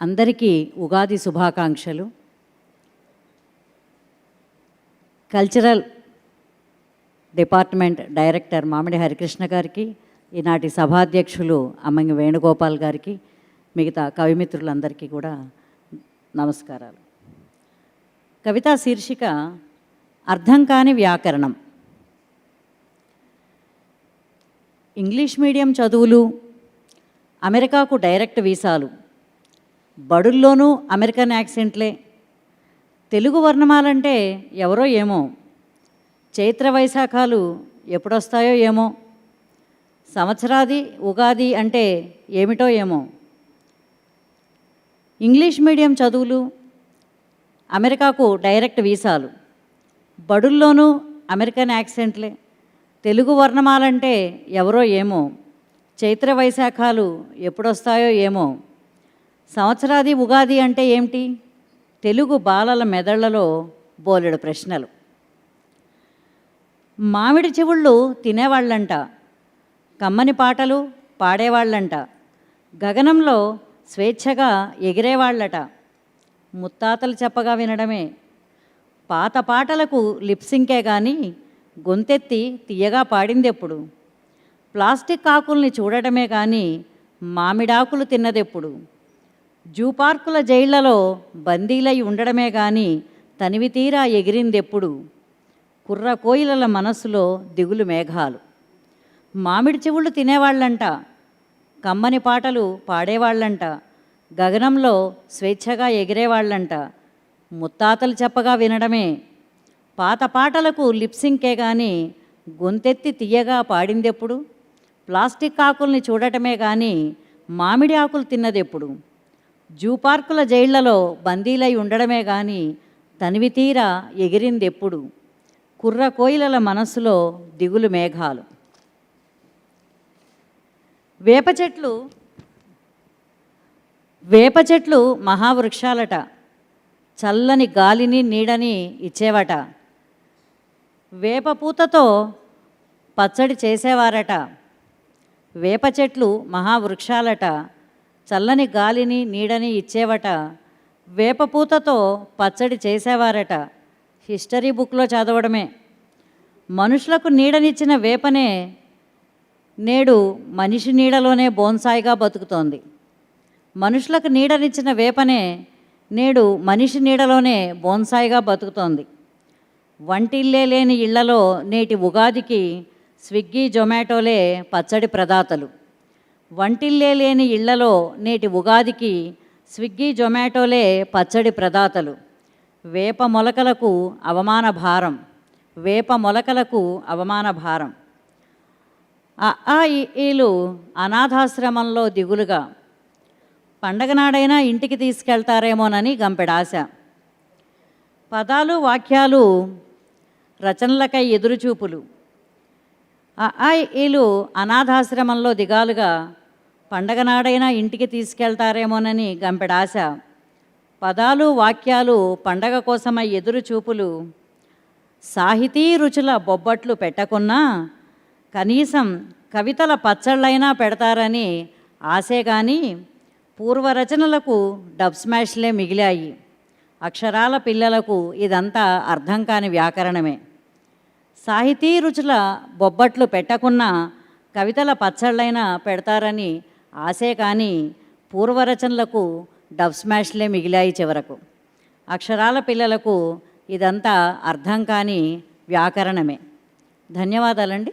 అందరికీ ఉగాది శుభాకాంక్షలు. Cultural department director మామిడి హరికృష్ణ గారికి ఈనాటి సభాధ్యక్షులు అమ్మంగి వేణుగోపాల్ గారికి మిగతా కవిమిత్రులందరికీ కూడా నమస్కారాలు. కవితా శీర్షిక అర్థం కాని వ్యాకరణం. ఇంగ్లీష్ మీడియం చదువులు అమెరికాకు డైరెక్ట్ వీసాలు బడుల్లోనూ అమెరికన్ యాక్సెంట్లే. తెలుగు వర్ణమాలంటే ఎవరో ఏమో. చైత్ర వైశాఖాలు ఎప్పుడొస్తాయో ఏమో. సంవత్సరాది ఉగాది అంటే ఏమిటో ఏమో. ఇంగ్లీష్ మీడియం చదువులు అమెరికాకు డైరెక్ట్ వీసాలు. బడుల్లోనూ అమెరికన్ యాక్సెంట్లే. తెలుగు వర్ణమాలంటే ఎవరో ఏమో. చైత్ర వైశాఖాలు ఎప్పుడొస్తాయో ఏమో. సంవత్సరాది ఉగాది అంటే ఏమిటి? తెలుగు బాలల మెదళ్ళలో బోలెడు ప్రశ్నలు. మామిడి చెవుళ్ళు తినేవాళ్ళంట కమ్మని పాటలు పాడేవాళ్ళంట గగనంలో స్వేచ్ఛగా ఎగిరేవాళ్ళట ముత్తాతలు చెప్పగా వినడమే. పాత పాటలకు లిప్సింకే కానీ గొంతెత్తి తీయగా పాడిందెప్పుడు? ప్లాస్టిక్ ఆకుల్ని చూడటమే కానీ మామిడాకులు తిన్నదెప్పుడు? జూ పార్కుల జైళ్ళలో బందీలై ఉండడమే కానీ తనివి తీరా ఎగిరిందెప్పుడు? కుర్ర కోయిలల మనస్సులో దిగులు మేఘాలు. మామిడి చెవుళ్ళు తినేవాళ్ళంట కమ్మని పాటలు పాడేవాళ్ళంట గగనంలో స్వేచ్ఛగా ఎగిరేవాళ్ళంట ముత్తాతలు చెప్పగా వినడమే. పాత పాటలకు లిప్సింకే కానీ గొంతెత్తి తీయగా పాడిందెప్పుడు? ప్లాస్టిక్ ఆకుల్ని చూడటమే కానీ మామిడి ఆకులు తిన్నదెప్పుడు? జూ పార్కుల జైళ్ళలో బందీలై ఉండడమే కానీ తనివితీర ఎగిరిందెప్పుడు. కుర్ర కోయిలల మనస్సులో దిగులు మేఘాలు. వేప చెట్లు వేప చెట్లు మహావృక్షాలట. చల్లని గాలిని నీడని ఇచ్చేవట. వేప పూతతో పచ్చడి చేసేవారట. వేప చెట్లు మహావృక్షాలట. చల్లని గాలిని నీడని ఇచ్చేవట. వేపపూతతో పచ్చడి చేసేవారట. హిస్టరీ బుక్లో చదవడమే. మనుషులకు నీడనిచ్చిన వేపనే నేడు మనిషి నీడలోనే బోన్సాయిగా బతుకుతోంది. మనుషులకు నీడనిచ్చిన వేపనే నేడు మనిషి నీడలోనే బోన్సాయిగా బతుకుతోంది. వంటిల్లే లేని ఇళ్ళలో నేటి ఉగాదికి స్విగ్గీ జొమాటోలే పచ్చడి ప్రదాతలు. వంటిల్లే లేని ఇళ్ళలో నేటి ఉగాదికి స్విగ్గీ జొమాటోలే పచ్చడి ప్రదాతలు. వేప మొలకలకు అవమాన భారం. వేప మొలకలకు అవమాన భారం. ఆ ఈ- ఈలు అనాథాశ్రమంలో దిగులుగా. పండగ నాడైనా ఇంటికి తీసుకెళ్తారేమోనని గంపెడాశ. పదాలు వాక్యాలు రచనలకై ఎదురుచూపులు. ఆ ఈలు అనాథాశ్రమంలో దిగాలుగా పండగ నాడైనా ఇంటికి తీసుకెళ్తారేమోనని గంపెడాశ. పదాలు వాక్యాలు పండగ కోసమై ఎదురు చూపులు. సాహితీ రుచుల బొబ్బట్లు పెట్టకున్నా కనీసం కవితల పచ్చళ్ళైనా పెడతారని ఆశే కానీ పూర్వరచనలకు డబ్ స్మాష్లే మిగిలాయి. అక్షరాల పిల్లలకు ఇదంతా అర్థం కాని వ్యాకరణమే. సాహితీ రుచుల బొబ్బట్లు పెట్టకున్నా కవితల పచ్చళ్ళైనా పెడతారని ఆశే కానీ పూర్వరచనలకు డబ్ స్మాష్లే మిగిలాయి చివరకు. అక్షరాల పిల్లలకు ఇదంతా అర్థం కాని వ్యాకరణమే. ధన్యవాదాలండి.